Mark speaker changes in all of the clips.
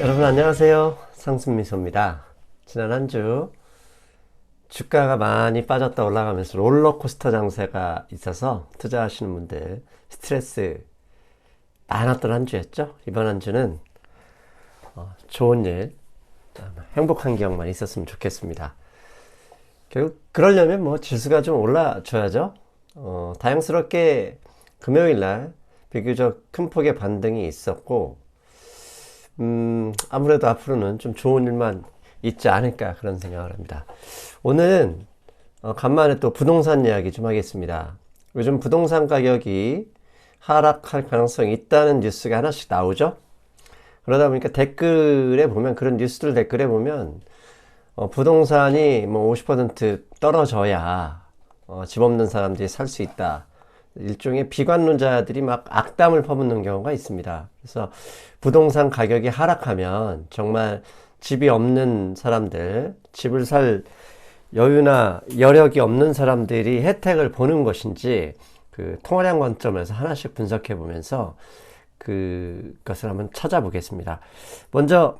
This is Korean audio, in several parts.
Speaker 1: 여러분 안녕하세요. 상승미소입니다. 지난 한 주 주가가 많이 빠졌다 올라가면서 롤러코스터 장세가 있어서 투자하시는 분들 스트레스 많았던 한 주였죠. 이번 한 주는 어, 좋은 일, 행복한 기억만 있었으면 좋겠습니다. 결국 그러려면 뭐 지수가 좀 올라줘야죠. 어, 다양스럽게 금요일 날 비교적 큰 폭의 반등이 있었고 음, 아무래도 앞으로는 좀 좋은 일만 있지 않을까 그런 생각을 합니다. 오늘은 어, 간만에 또 부동산 이야기 좀 하겠습니다. 요즘 부동산 가격이 하락할 가능성이 있다는 뉴스가 하나씩 나오죠. 그러다 보니까 댓글에 보면 그런 뉴스들 댓글에 보면 어, 부동산이 뭐 50% 떨어져야 어, 집 없는 사람들이 살 수 있다. 일종의 비관론자들이 막 악담을 퍼붓는 경우가 있습니다. 그래서 부동산 가격이 하락하면 정말 집이 없는 사람들, 집을 살 여유나 여력이 없는 사람들이 혜택을 보는 것인지 그 통화량 관점에서 하나씩 분석해 보면서 그것을 한번 찾아보겠습니다. 먼저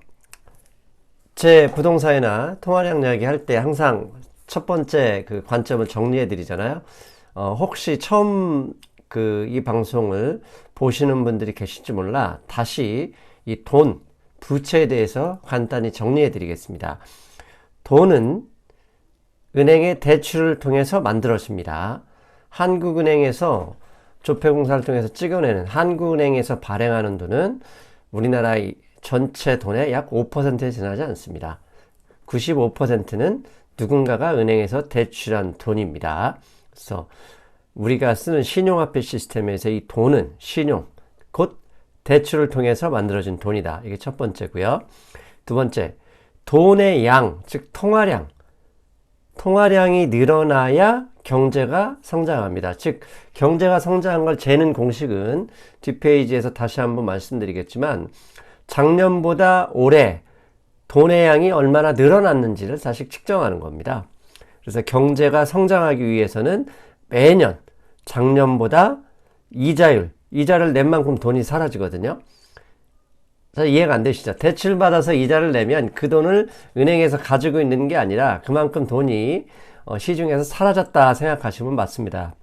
Speaker 1: 제 부동산이나 통화량 이야기 할 때 항상 첫 번째 그 관점을 정리해 드리잖아요. 어, 혹시 처음 그 이 방송을 보시는 분들이 계실지 몰라 다시 이 돈, 부채에 대해서 간단히 정리해 드리겠습니다. 돈은 은행의 대출을 통해서 만들어집니다. 한국은행에서 조폐공사를 통해서 찍어내는 한국은행에서 발행하는 돈은 우리나라의 전체 돈의 약 5%에 지나지 않습니다. 95%는 누군가가 은행에서 대출한 돈입니다. 그래서 우리가 쓰는 신용화폐 시스템에서 이 돈은 신용, 곧 대출을 통해서 만들어진 돈이다. 이게 첫 번째고요. 두 번째, 돈의 양, 즉 통화량. 통화량이 늘어나야 경제가 성장합니다. 즉 경제가 성장한 걸 재는 공식은 뒷페이지에서 다시 한번 말씀드리겠지만 작년보다 올해 돈의 양이 얼마나 늘어났는지를 사실 측정하는 겁니다. 그래서 경제가 성장하기 위해서는 매년 작년보다 이자율, 이자를 낸 만큼 돈이 사라지거든요. 이해가 안 되시죠? 대출 받아서 이자를 내면 그 돈을 은행에서 가지고 있는 게 아니라 그만큼 돈이 어, 시중에서 사라졌다 생각하시면 맞습니다.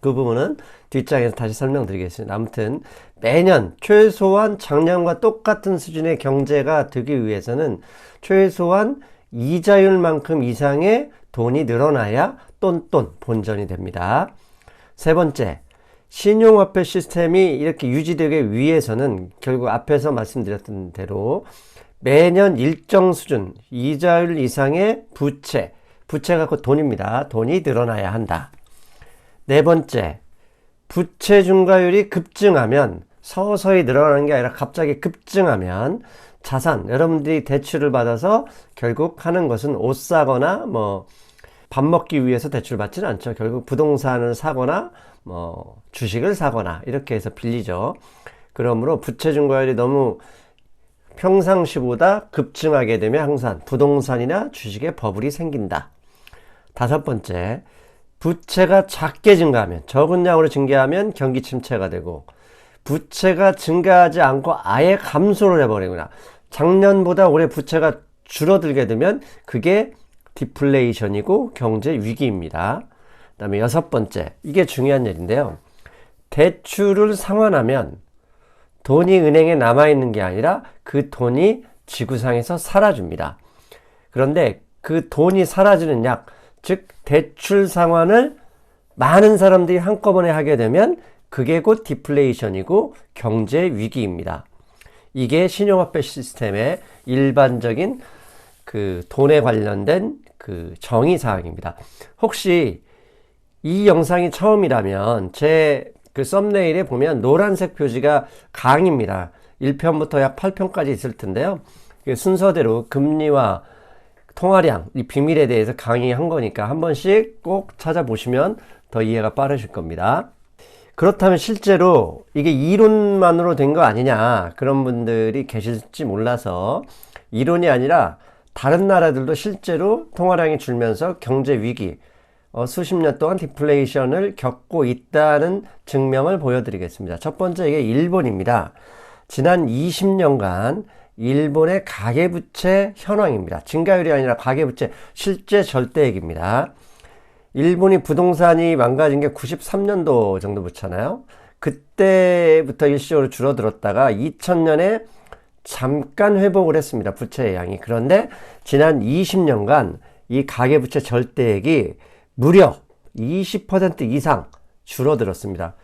Speaker 1: 그 부분은 뒷장에서 다시 설명드리겠습니다. 아무튼 매년 최소한 작년과 똑같은 수준의 경제가 되기 위해서는 최소한 이자율만큼 이상의 돈이 늘어나야 똔똔 본전이 됩니다. 세 번째, 신용화폐 시스템이 이렇게 유지되기 위해서는 결국 앞에서 말씀드렸던 대로 매년 일정 수준 이자율 이상의 부채, 부채가 곧 돈입니다. 돈이 늘어나야 한다. 네 번째, 부채 증가율이 급증하면 서서히 늘어나는 게 아니라 갑자기 급증하면 자산, 여러분들이 대출을 받아서 결국 하는 것은 옷 사거나 뭐 밥 먹기 위해서 대출 받지는 않죠. 결국 부동산을 사거나 뭐 주식을 사거나 이렇게 해서 빌리죠. 그러므로 부채 증가율이 너무 평상시보다 급증하게 되면 항상 부동산이나 주식에 버블이 생긴다. 다섯 번째, 부채가 작게 증가하면 적은 양으로 증가하면 경기 침체가 되고 부채가 증가하지 않고 아예 감소를 해버리거나 작년보다 올해 부채가 줄어들게 되면 그게 디플레이션이고 경제 위기입니다. 그 다음에 여섯 번째, 이게 중요한 일인데요. 대출을 상환하면 돈이 은행에 남아있는 게 아니라 그 돈이 지구상에서 사라집니다. 그런데 그 돈이 사라지는 약, 즉, 대출 상환을 많은 사람들이 한꺼번에 하게 되면 그게 곧 디플레이션이고 경제 위기입니다. 이게 신용화폐 시스템의 일반적인 그 돈에 관련된 그 정의 사항입니다. 혹시 이 영상이 처음이라면 제 그 썸네일에 보면 노란색 표지가 강입니다. 1편부터 약 8편까지 있을 텐데요. 그 순서대로 금리와 통화량, 이 비밀에 대해서 강의한 거니까 한 번씩 꼭 찾아보시면 더 이해가 빠르실 겁니다. 그렇다면 실제로 이게 이론만으로 된 거 아니냐 그런 분들이 계실지 몰라서 이론이 아니라 다른 나라들도 실제로 통화량이 줄면서 경제 위기, 어, 수십 년 동안 디플레이션을 겪고 있다는 증명을 보여드리겠습니다. 첫 번째 이게 일본입니다. 지난 20년간 일본의 가계부채 현황입니다. 증가율이 아니라 가계부채 실제 절대액입니다. 일본이 부동산이 망가진 게 93년도 정도부터잖아요. 그때부터 일시적으로 줄어들었다가 2000년에 잠깐 회복을 했습니다. 부채의 양이. 그런데 지난 20년간 이 가계부채 절대액이 무려 20% 이상 줄어들었습니다.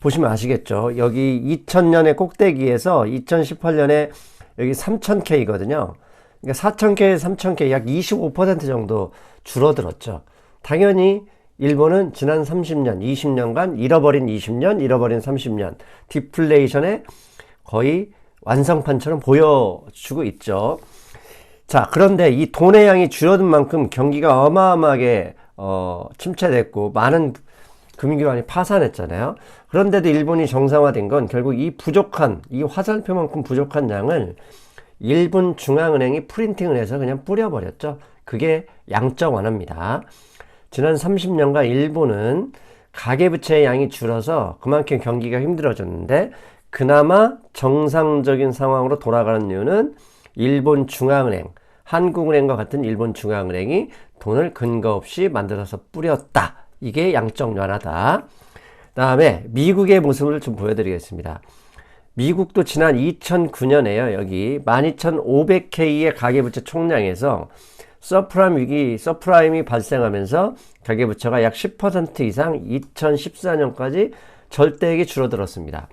Speaker 1: 보시면 아시겠죠? 여기 2000년의 꼭대기에서 2018년에 여기 3000K거든요. 그러니까 4000K, 3000K 약 25% 정도 줄어들었죠. 당연히 일본은 지난 30년, 20년간 잃어버린 20년, 잃어버린 30년, 디플레이션의 거의 완성판처럼 보여주고 있죠. 자, 그런데 이 돈의 양이 줄어든 만큼 경기가 어마어마하게 어, 침체됐고 많은 금융기관이 파산했잖아요. 그런데도 일본이 정상화된 건 결국 이 부족한 이 화살표만큼 부족한 양을 일본 중앙은행이 프린팅을 해서 그냥 뿌려버렸죠. 그게 양적 완화입니다. 지난 30년간 일본은 가계부채의 양이 줄어서 그만큼 경기가 힘들어졌는데 그나마 정상적인 상황으로 돌아가는 이유는 일본 중앙은행, 한국은행과 같은 일본 중앙은행이 돈을 근거 없이 만들어서 뿌렸다. 이게 양적 완화다. 다음에 미국의 모습을 좀 보여드리겠습니다. 미국도 지난 2009년에요. 여기 12,500K의 가계부채 총량에서 서프라임 위기, 서프라임이 발생하면서 가계부채가 약 10% 이상 2014년까지 절대액이 줄어들었습니다.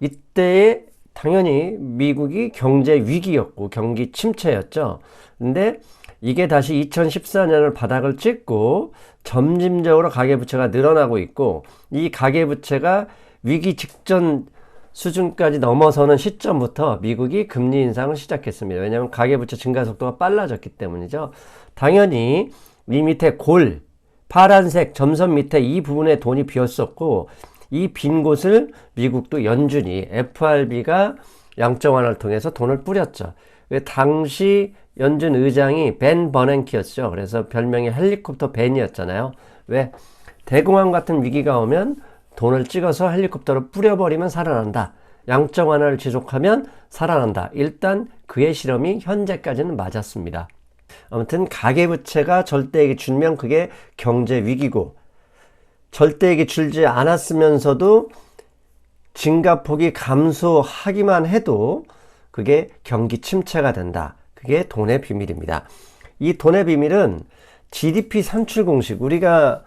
Speaker 1: 이때에 당연히 미국이 경제 위기였고 경기 침체였죠. 근데 이게 다시 2014년을 바닥을 찍고 점진적으로 가계부채가 늘어나고 있고 이 가계부채가 위기 직전 수준까지 넘어서는 시점부터 미국이 금리 인상을 시작했습니다. 왜냐하면 가계부채 증가 속도가 빨라졌기 때문이죠. 당연히 이 밑에 골, 파란색 점선 밑에 이 부분에 돈이 비었었고 이 빈 곳을 미국도 연준이 FRB가 양적 완화를 통해서 돈을 뿌렸죠. 당시 연준 의장이 벤 버냉키였죠. 그래서 별명이 헬리콥터 벤이었잖아요. 왜? 대공황 같은 위기가 오면 돈을 찍어서 헬리콥터로 뿌려버리면 살아난다. 양적 완화를 지속하면 살아난다. 일단 그의 실험이 현재까지는 맞았습니다. 아무튼 가계부채가 절대액이 줄면 그게 경제 위기고 절대액이 줄지 않았으면서도 증가폭이 감소하기만 해도 그게 경기 침체가 된다. 그게 돈의 비밀입니다. 이 돈의 비밀은 GDP 산출 공식, 우리가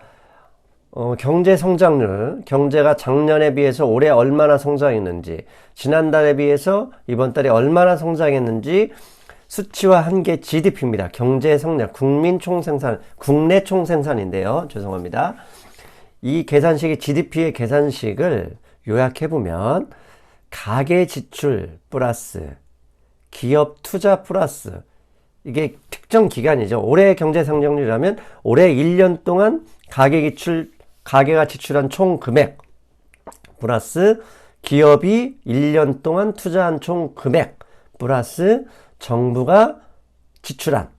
Speaker 1: 어, 경제 성장률, 경제가 작년에 비해서 올해 얼마나 성장했는지, 지난달에 비해서 이번 달에 얼마나 성장했는지 수치화한 게 GDP입니다. 경제 성장, 국민 총생산, 국내 총생산인데요. 죄송합니다. 이 계산식이 GDP의 계산식을 요약해 보면 가계 지출 플러스 기업 투자 플러스 이게 특정 기간이죠. 올해 경제 성장률이라면 올해 1년 동안 가계 지출 가계가 지출한 총 금액 플러스 기업이 1년 동안 투자한 총 금액 플러스 정부가 지출한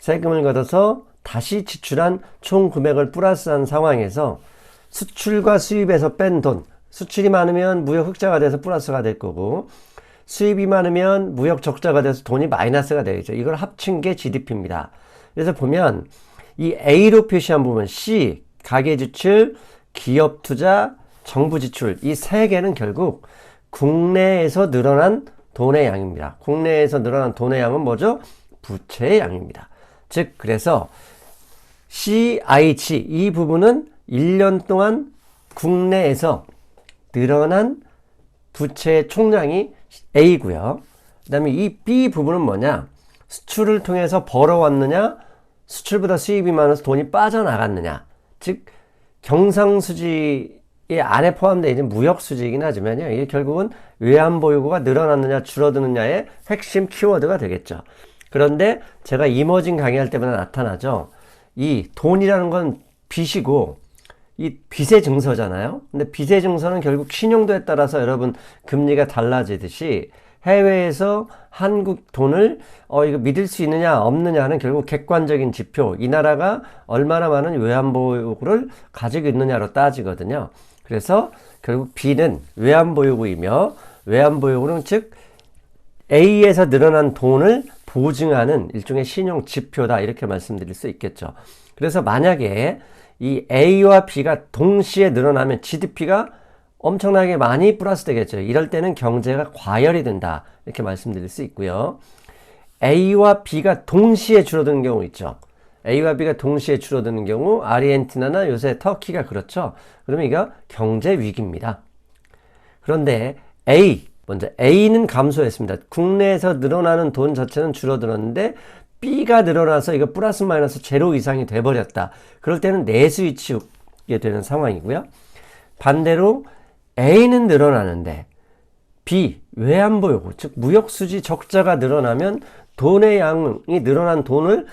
Speaker 1: 세금을 걷어서 다시 지출한 총 금액을 플러스한 상황에서 수출과 수입에서 뺀 돈, 수출이 많으면 무역 흑자가 돼서 플러스가 될 거고 수입이 많으면 무역 적자가 돼서 돈이 마이너스가 되겠죠. 이걸 합친 게 GDP입니다. 그래서 보면 이 A로 표시한 부분 C 가계 지출, 기업 투자, 정부 지출 이 세 개는 결국 국내에서 늘어난 돈의 양입니다. 국내에서 늘어난 돈의 양은 뭐죠? 부채의 양입니다. 즉 그래서 CIG 이 부분은 1년 동안 국내에서 늘어난 부채의 총량이 A고요. 그 다음에 이 B 부분은 뭐냐? 수출을 통해서 벌어왔느냐? 수출보다 수입이 많아서 돈이 빠져나갔느냐? 즉 경상수지의 안에 포함되어 있는 무역 수지이긴 하지만요. 이게 결국은 외환 보유고가 늘어났느냐 줄어드느냐의 핵심 키워드가 되겠죠. 그런데 제가 이머징 강의할 때마다 나타나죠. 이 돈이라는 건 빚이고 이 빚의 증서잖아요. 근데 빚의 증서는 결국 신용도에 따라서 여러분 금리가 달라지듯이 해외에서 한국 돈을 어 이거 믿을 수 있느냐 없느냐는 결국 객관적인 지표 이 나라가 얼마나 많은 외환보유고를 가지고 있느냐로 따지거든요. 그래서 결국 B는 외환보유고이며 외환보유고는 즉 A에서 늘어난 돈을 보증하는 일종의 신용 지표다 이렇게 말씀드릴 수 있겠죠. 그래서 만약에 이 A와 B가 동시에 늘어나면 GDP가 엄청나게 많이 플러스 되겠죠. 이럴 때는 경제가 과열이 된다. 이렇게 말씀드릴 수 있고요. A와 B가 동시에 줄어드는 경우 있죠. A와 B가 동시에 줄어드는 경우 아르헨티나나 요새 터키가 그렇죠. 그러면 이거 경제 위기입니다. 그런데 A 먼저 A는 감소했습니다. 국내에서 늘어나는 돈 자체는 줄어들었는데 B가 늘어나서 이거 플러스 마이너스 제로 이상이 돼버렸다. 그럴 때는 내수이 치우게 되는 상황이고요. 반대로 A는 늘어나는데 B 외환보유고 즉 무역수지 적자가 늘어나면 돈의 양이 늘어난 돈을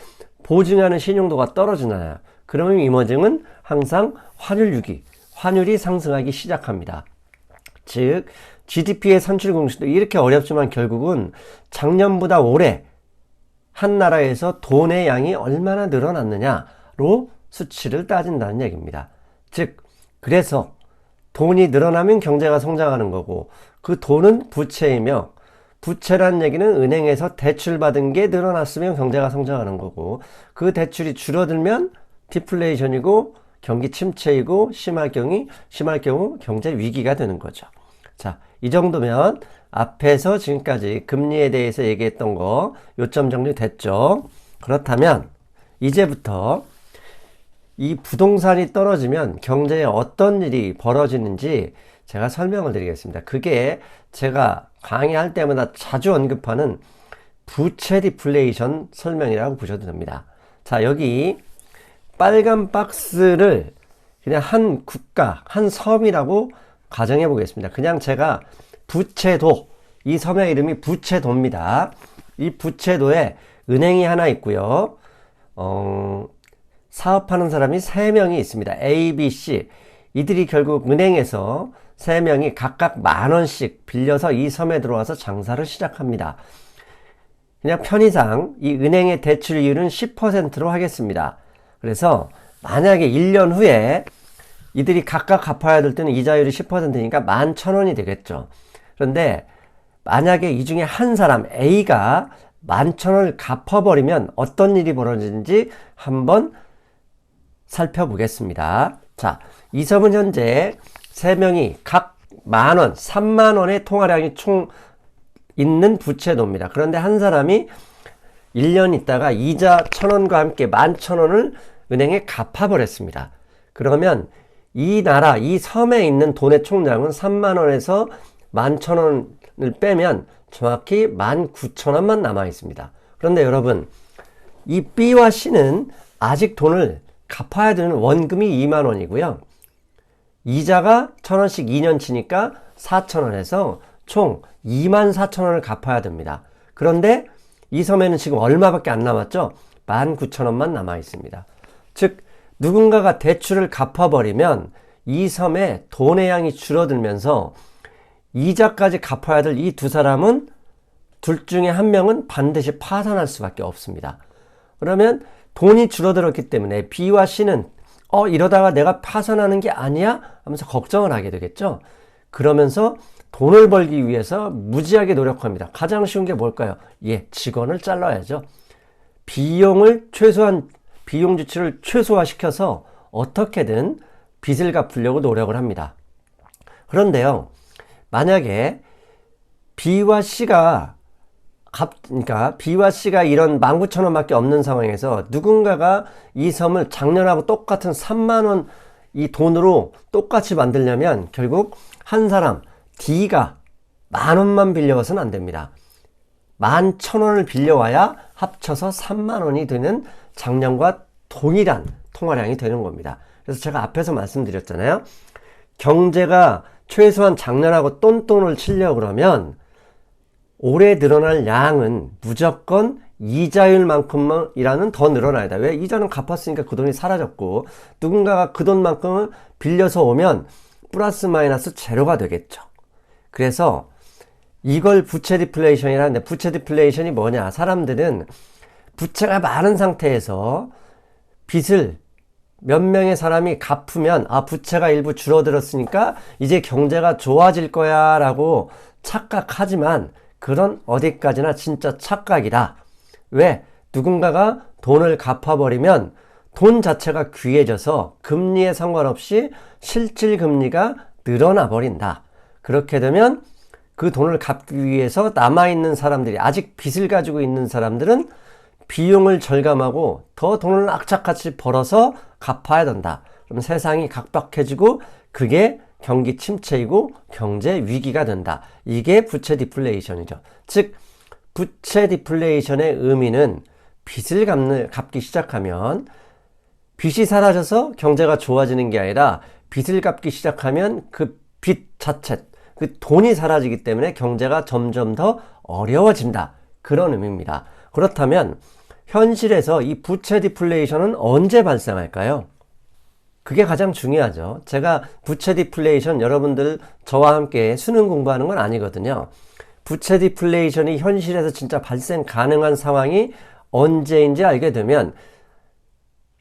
Speaker 1: 보증하는 신용도가 떨어지나요? 그러면 이머징은 항상 환율 유기, 환율이 상승하기 시작합니다. 즉 GDP의 산출 공식도 이렇게 어렵지만 결국은 작년보다 올해 한 나라에서 돈의 양이 얼마나 늘어났느냐로 수치를 따진다는 얘기입니다. 즉 그래서 돈이 늘어나면 경제가 성장하는 거고 그 돈은 부채이며 부채란 얘기는 은행에서 대출받은 게 늘어났으면 경제가 성장하는 거고 그 대출이 줄어들면 디플레이션이고 경기 침체이고 심할 경우 심할 경우 경제 위기가 되는 거죠. 자, 이 정도면 앞에서 지금까지 금리에 대해서 얘기했던 거 요점 정리 됐죠. 그렇다면 이제부터 이 부동산이 떨어지면 경제에 어떤 일이 벌어지는지 제가 설명을 드리겠습니다. 그게 제가 강의할 때마다 자주 언급하는 부채 디플레이션 설명이라고 보셔도 됩니다. 자, 여기 빨간 박스를 그냥 한 국가, 한 섬이라고 가정해 보겠습니다. 그냥 제가 부채도, 이 섬의 이름이 부채도입니다. 이 부채도에 은행이 하나 있고요. 어, 사업하는 사람이 3명이 있습니다. A, B, C. 이들이 결국 은행에서 3명이 각각 만 원씩 빌려서 이 섬에 들어와서 장사를 시작합니다. 그냥 편의상 이 은행의 대출 이율은 10%로 하겠습니다. 그래서 만약에 1년 후에 이들이 각각 갚아야 될 때는 이자율이 10%니까 11,000원이 되겠죠. 그런데 만약에 이 중에 한 사람 A가 11,000원을 갚아버리면 어떤 일이 벌어지는지 한번 살펴보겠습니다. 자, 이 섬은 현재 3명이 각 만원, 3만원의 통화량이 총 있는 부채도입니다. 그런데 한 사람이 1년 있다가 이자 1000원과 함께 11,000원을 은행에 갚아버렸습니다. 그러면 이 나라, 이 섬에 있는 돈의 총량은 3만원에서 11,000원을 빼면 정확히 19,000원만 남아 있습니다. 그런데 여러분, 이 B와 C는 아직 돈을 갚아야 되는 원금이 2만 원이고요. 이자가 1,000원씩 2년 치니까 4,000원에서 총 2만 4천원을 갚아야 됩니다. 그런데 이 섬에는 지금 얼마밖에 안 남았죠? 19,000원만 남아 있습니다. 즉 누군가가 대출을 갚아버리면 이 섬에 돈의 양이 줄어들면서 이자까지 갚아야 될 이 두 사람은 둘 중에 한 명은 반드시 파산할 수밖에 없습니다. 그러면 돈이 줄어들었기 때문에 B와 C는 어 이러다가 내가 파산하는 게 아니야 하면서 걱정을 하게 되겠죠. 그러면서 돈을 벌기 위해서 무지하게 노력합니다. 가장 쉬운 게 뭘까요? 예, 직원을 잘라야죠. 비용을 최소한 비용 지출을 최소화시켜서 어떻게든 빚을 갚으려고 노력을 합니다. 그런데요, 만약에 B와 C가 값, 그러니까 B와 C가 이런 19,000원밖에 없는 상황에서 누군가가 이 섬을 작년하고 똑같은 3만원 이 돈으로 똑같이 만들려면 결국 한 사람 D가 만 원만 빌려와서는 안 됩니다. 만 천 원을 빌려와야 합쳐서 3만 원이 되는 작년과 동일한 통화량이 되는 겁니다. 그래서 제가 앞에서 말씀드렸잖아요. 경제가 최소한 작년하고 똔똔을 치려고 그러면 올해 늘어날 양은 무조건 이자율만큼이라는 더 늘어나야 돼. 왜? 이자는 갚았으니까 그 돈이 사라졌고 누군가가 그 돈만큼을 빌려서 오면 플러스 마이너스 제로가 되겠죠. 그래서 이걸 부채 디플레이션이라는데 부채 디플레이션이 뭐냐? 사람들은 부채가 많은 상태에서 빚을 몇 명의 사람이 갚으면 아 부채가 일부 줄어들었으니까 이제 경제가 좋아질 거야 라고 착각하지만 그런 어디까지나 진짜 착각이다. 왜? 누군가가 돈을 갚아버리면 돈 자체가 귀해져서 금리에 상관없이 실질 금리가 늘어나 버린다. 그렇게 되면 그 돈을 갚기 위해서 남아있는 사람들이 아직 빚을 가지고 있는 사람들은 비용을 절감하고 더 돈을 악착같이 벌어서 갚아야 된다. 그럼 세상이 각박해지고 그게 경기 침체이고 경제 위기가 된다. 이게 부채 디플레이션이죠. 즉 부채 디플레이션의 의미는 빚을 갚는, 갚기 시작하면 빚이 사라져서 경제가 좋아지는 게 아니라 빚을 갚기 시작하면 그 빚 자체, 그 돈이 사라지기 때문에 경제가 점점 더 어려워진다. 그런 의미입니다. 그렇다면 현실에서 이 부채 디플레이션은 언제 발생할까요? 그게 가장 중요하죠. 제가 부채 디플레이션 여러분들 저와 함께 수능 공부하는 건 아니거든요. 부채 디플레이션이 현실에서 진짜 발생 가능한 상황이 언제인지 알게 되면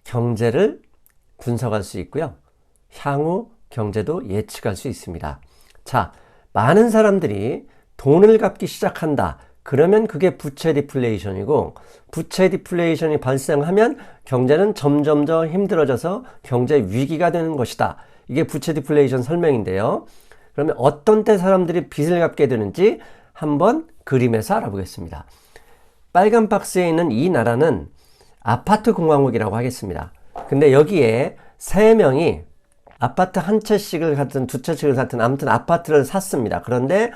Speaker 1: 경제를 분석할 수 있고요. 향후 경제도 예측할 수 있습니다. 자, 많은 사람들이 돈을 갚기 시작한다. 그러면 그게 부채 디플레이션이고 부채 디플레이션이 발생하면 경제는 점점 더 힘들어져서 경제 위기가 되는 것이다. 이게 부채 디플레이션 설명인데요. 그러면 어떤 때 사람들이 빚을 갚게 되는지 한번 그림에서 알아보겠습니다. 빨간 박스에 있는 이 나라는 아파트 공화국이라고 하겠습니다. 근데 여기에 세 명이 아파트 한 채씩을 같은 두 채씩을 같은 아무튼 아파트를 샀습니다. 그런데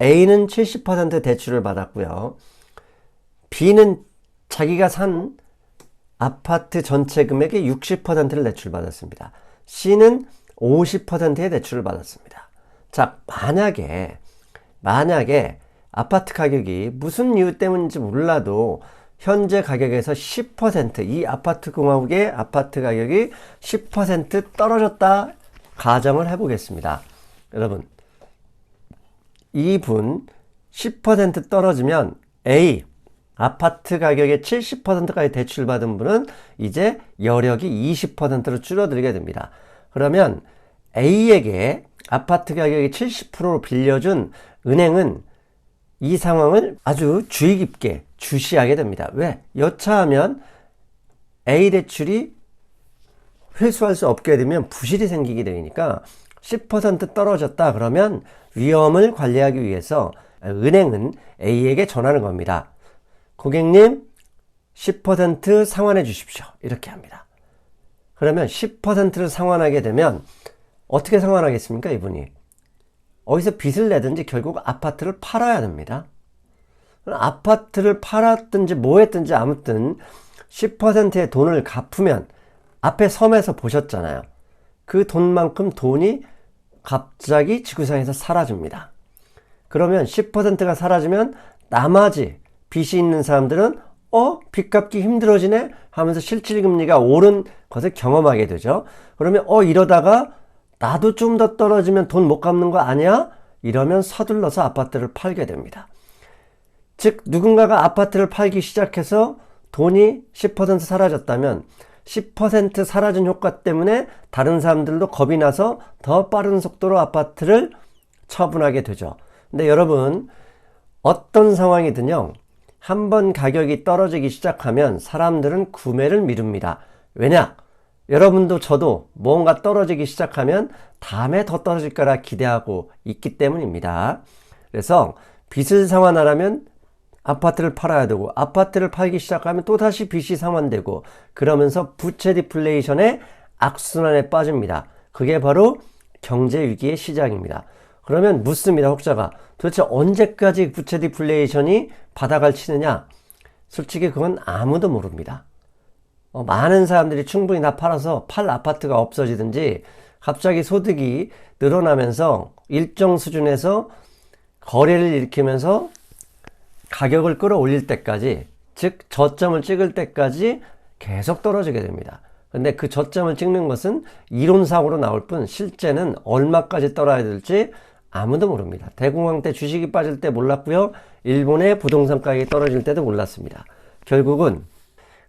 Speaker 1: A는 70% 대출을 받았고요. B는 자기가 산 아파트 전체 금액의 60%를 대출받았습니다. C는 50%의 대출을 받았습니다. 자, 만약에, 만약에 아파트 가격이 무슨 이유 때문인지 몰라도 현재 가격에서 10%, 이 아파트 공화국의 아파트 가격이 10% 떨어졌다 가정을 해보겠습니다. 여러분, 이분 10% 떨어지면 A 아파트 가격의 70%까지 대출받은 분은 이제 여력이 20%로 줄어들게 됩니다. 그러면 A에게 아파트 가격이 70%로 빌려준 은행은 이 상황을 아주 주의 깊게 주시하게 됩니다. 왜? 여차하면 A 대출이 회수할 수 없게 되면 부실이 생기게 되니까 10% 떨어졌다 그러면 위험을 관리하기 위해서 은행은 A에게 전하는 겁니다. 고객님 10% 상환해 주십시오. 이렇게 합니다. 그러면 10%를 상환하게 되면 어떻게 상환하겠습니까? 이분이. 어디서 빚을 내든지 결국 아파트를 팔아야 됩니다. 아파트를 팔았든지 뭐 했든지 아무튼 10%의 돈을 갚으면 앞에 섬에서 보셨잖아요. 그 돈만큼 돈이 갑자기 지구상에서 사라집니다. 그러면 10%가 사라지면 나머지 빚이 있는 사람들은 어? 빚 갚기 힘들어지네? 하면서 실질금리가 오른 것을 경험하게 되죠. 그러면 어 이러다가 나도 좀 더 떨어지면 돈 못 갚는 거 아니야? 이러면 서둘러서 아파트를 팔게 됩니다. 즉 누군가가 아파트를 팔기 시작해서 돈이 10% 사라졌다면 10% 사라진 효과 때문에 다른 사람들도 겁이 나서 더 빠른 속도로 아파트를 처분하게 되죠. 근데 여러분, 어떤 상황이든요, 한번 가격이 떨어지기 시작하면 사람들은 구매를 미룹니다. 왜냐? 여러분도 저도 뭔가 떨어지기 시작하면 다음에 더 떨어질 거라 기대하고 있기 때문입니다. 그래서 빚을 상환하려면 아파트를 팔아야 되고 아파트를 팔기 시작하면 또다시 빚이 상환되고 그러면서 부채 디플레이션의 악순환에 빠집니다. 그게 바로 경제 위기의 시작입니다. 그러면 묻습니다. 혹자가 도대체 언제까지 부채 디플레이션이 바닥을 치느냐? 솔직히 그건 아무도 모릅니다. 어, 많은 사람들이 충분히 다 팔아서 팔 아파트가 없어지든지 갑자기 소득이 늘어나면서 일정 수준에서 거래를 일으키면서 가격을 끌어올릴 때까지 즉 저점을 찍을 때까지 계속 떨어지게 됩니다. 근데 그 저점을 찍는 것은 이론상으로 나올 뿐 실제는 얼마까지 떨어야 될지 아무도 모릅니다. 대공황 때 주식이 빠질 때 몰랐고요. 일본의 부동산 가격이 떨어질 때도 몰랐습니다. 결국은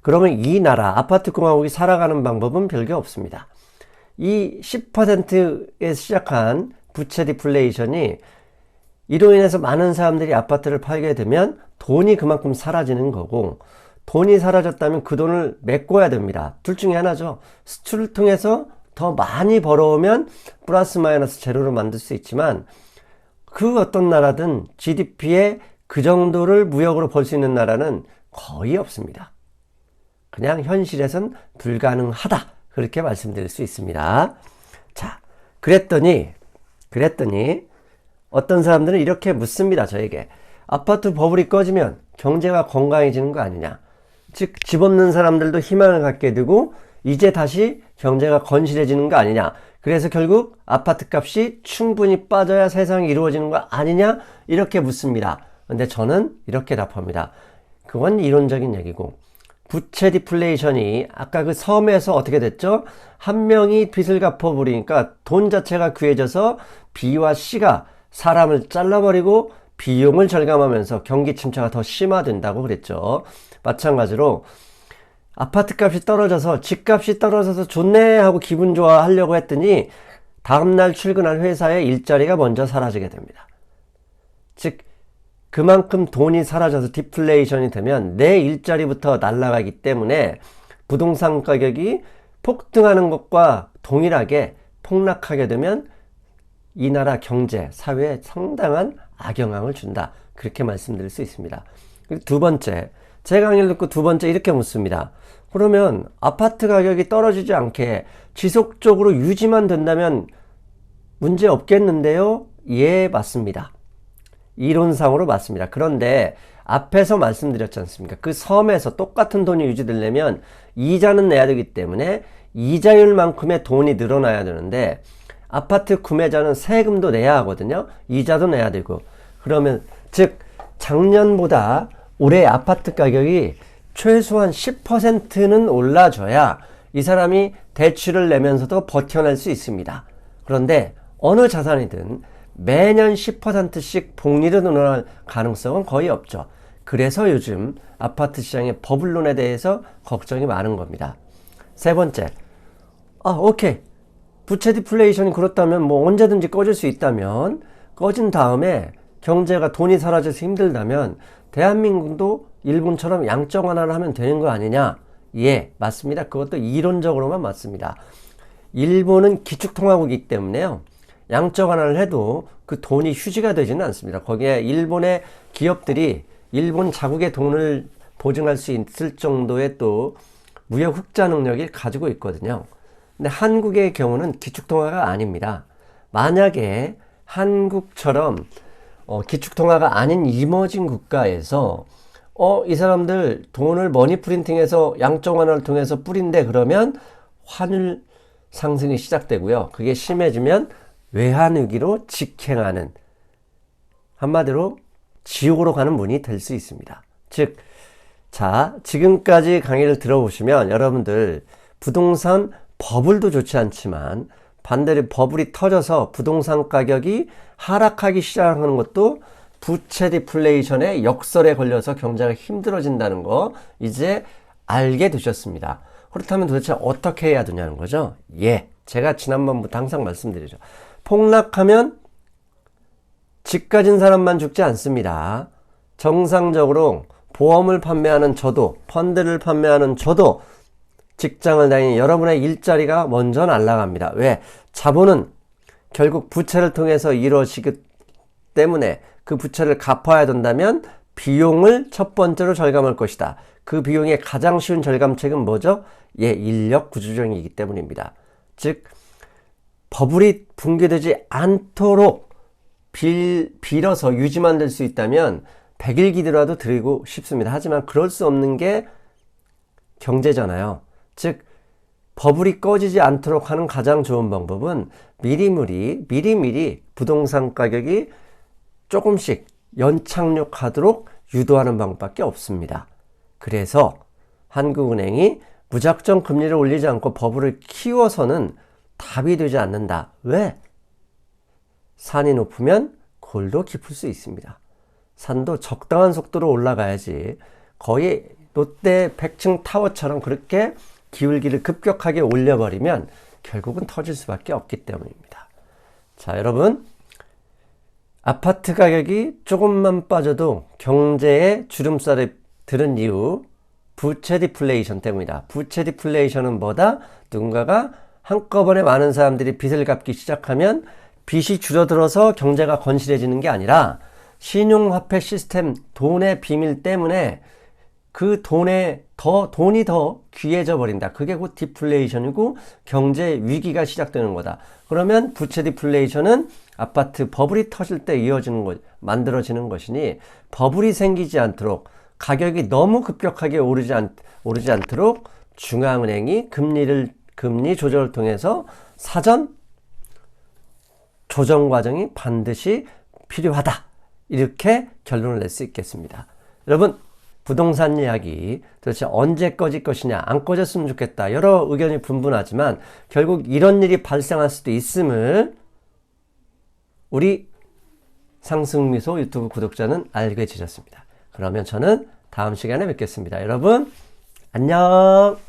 Speaker 1: 그러면 이 나라 아파트 공화국이 살아가는 방법은 별게 없습니다. 이 10%에 시작한 부채 디플레이션이 이로 인해서 많은 사람들이 아파트를 팔게 되면 돈이 그만큼 사라지는 거고 돈이 사라졌다면 그 돈을 메꿔야 됩니다. 둘 중에 하나죠. 수출을 통해서 더 많이 벌어오면 플러스 마이너스 제로로 만들 수 있지만 그 어떤 나라든 GDP의 그 정도를 무역으로 벌 수 있는 나라는 거의 없습니다. 그냥 현실에선 불가능하다. 그렇게 말씀드릴 수 있습니다. 자, 그랬더니, 그랬더니, 어떤 사람들은 이렇게 묻습니다. 저에게. 아파트 버블이 꺼지면 경제가 건강해지는 거 아니냐. 즉, 집 없는 사람들도 희망을 갖게 되고, 이제 다시 경제가 건실해지는 거 아니냐. 그래서 결국 아파트 값이 충분히 빠져야 세상이 이루어지는 거 아니냐? 이렇게 묻습니다. 근데 저는 이렇게 답합니다. 그건 이론적인 얘기고, 부채 디플레이션이 아까 그 섬에서 어떻게 됐죠? 한 명이 빚을 갚아버리니까 돈 자체가 귀해져서 B와 C가 사람을 잘라버리고 비용을 절감하면서 경기 침체가 더 심화된다고 그랬죠. 마찬가지로 아파트 값이 떨어져서 집값이 떨어져서 좋네 하고 기분 좋아 하려고 했더니 다음날 출근할 회사의 일자리가 먼저 사라지게 됩니다. 즉 그만큼 돈이 사라져서 디플레이션이 되면 내 일자리부터 날아가기 때문에 부동산 가격이 폭등하는 것과 동일하게 폭락하게 되면 이 나라 경제, 사회에 상당한 악영향을 준다. 그렇게 말씀드릴 수 있습니다. 그리고 두 번째, 제 강의를 듣고 두 번째 이렇게 묻습니다. 그러면 아파트 가격이 떨어지지 않게 지속적으로 유지만 된다면 문제 없겠는데요? 예, 맞습니다. 이론상으로 맞습니다. 그런데 앞에서 말씀드렸지 않습니까? 그 섬에서 똑같은 돈이 유지되려면 이자는 내야 되기 때문에 이자율만큼의 돈이 늘어나야 되는데 아파트 구매자는 세금도 내야 하거든요. 이자도 내야 되고. 그러면 즉 작년보다 올해 아파트 가격이 최소한 10%는 올라줘야 이 사람이 대출을 내면서도 버텨낼 수 있습니다. 그런데 어느 자산이든 매년 10%씩 복리를 늘어날 가능성은 거의 없죠. 그래서 요즘 아파트 시장의 버블론에 대해서 걱정이 많은 겁니다. 세 번째, 아, 오케이. 부채 디플레이션이 그렇다면 뭐 언제든지 꺼질 수 있다면 꺼진 다음에 경제가 돈이 사라져서 힘들다면 대한민국도 일본처럼 양적 완화를 하면 되는 거 아니냐? 예, 맞습니다. 그것도 이론적으로만 맞습니다. 일본은 기축통화국이기 때문에요. 양적 완화를 해도 그 돈이 휴지가 되지는 않습니다. 거기에 일본의 기업들이 일본 자국의 돈을 보증할 수 있을 정도의 또 무역 흑자 능력이 가지고 있거든요. 근데 한국의 경우는 기축통화가 아닙니다. 만약에 한국처럼 어, 기축통화가 아닌 이머징 국가에서 어, 이 사람들 돈을 머니 프린팅해서 양적 완화를 통해서 뿌린데 그러면 환율 상승이 시작되고요. 그게 심해지면 외환 위기로 직행하는 한마디로 지옥으로 가는 문이 될 수 있습니다. 즉, 자, 지금까지 강의를 들어보시면 여러분들 부동산 버블도 좋지 않지만 반대로 버블이 터져서 부동산 가격이 하락하기 시작하는 것도 부채 디플레이션의 역설에 걸려서 경제가 힘들어진다는 거 이제 알게 되셨습니다. 그렇다면 도대체 어떻게 해야 되냐는 거죠? 예. 제가 지난번부터 항상 말씀드리죠. 폭락하면 집 가진 사람만 죽지 않습니다. 정상적으로 보험을 판매하는 저도, 펀드를 판매하는 저도 직장을 다니는 여러분의 일자리가 먼저 날아갑니다. 왜? 자본은 결국 부채를 통해서 이루어지기 때문에 그 부채를 갚아야 된다면 비용을 첫 번째로 절감할 것이다. 그 비용의 가장 쉬운 절감책은 뭐죠? 예, 인력 구조조정이기 때문입니다. 즉, 버블이 붕괴되지 않도록 빌, 빌어서 유지만 될 수 있다면 100일 기도라도 드리고 싶습니다. 하지만 그럴 수 없는 게 경제잖아요. 즉, 버블이 꺼지지 않도록 하는 가장 좋은 방법은 미리미리, 미리미리 부동산 가격이 조금씩 연착륙하도록 유도하는 방법밖에 없습니다. 그래서 한국은행이 무작정 금리를 올리지 않고 버블을 키워서는 답이 되지 않는다. 왜? 산이 높으면 골도 깊을 수 있습니다. 산도 적당한 속도로 올라가야지 거의 롯데 100층 타워처럼 그렇게 기울기를 급격하게 올려버리면 결국은 터질 수밖에 없기 때문입니다. 자, 여러분. 아파트 가격이 조금만 빠져도 경제에 주름살을 들은 이유 부채 디플레이션 때문이다. 부채 디플레이션은 뭐다? 누군가가 한꺼번에 많은 사람들이 빚을 갚기 시작하면 빚이 줄어들어서 경제가 건실해지는 게 아니라 신용화폐 시스템 돈의 비밀 때문에 그 돈에 더 돈이 더 귀해져 버린다. 그게 곧 디플레이션이고 경제 위기가 시작되는 거다. 그러면 부채 디플레이션은 아파트 버블이 터질 때 이어지는 것, 만들어지는 것이니 버블이 생기지 않도록 가격이 너무 급격하게 오르지 않, 오르지 않도록 중앙은행이 금리를 금리 조절을 통해서 사전 조정 과정이 반드시 필요하다. 이렇게 결론을 낼 수 있겠습니다. 여러분, 부동산 이야기 도대체 언제 꺼질 것이냐, 안 꺼졌으면 좋겠다. 여러 의견이 분분하지만 결국 이런 일이 발생할 수도 있음을 우리 상승미소 유튜브 구독자는 알게 되셨습니다. 그러면 저는 다음 시간에 뵙겠습니다. 여러분, 안녕!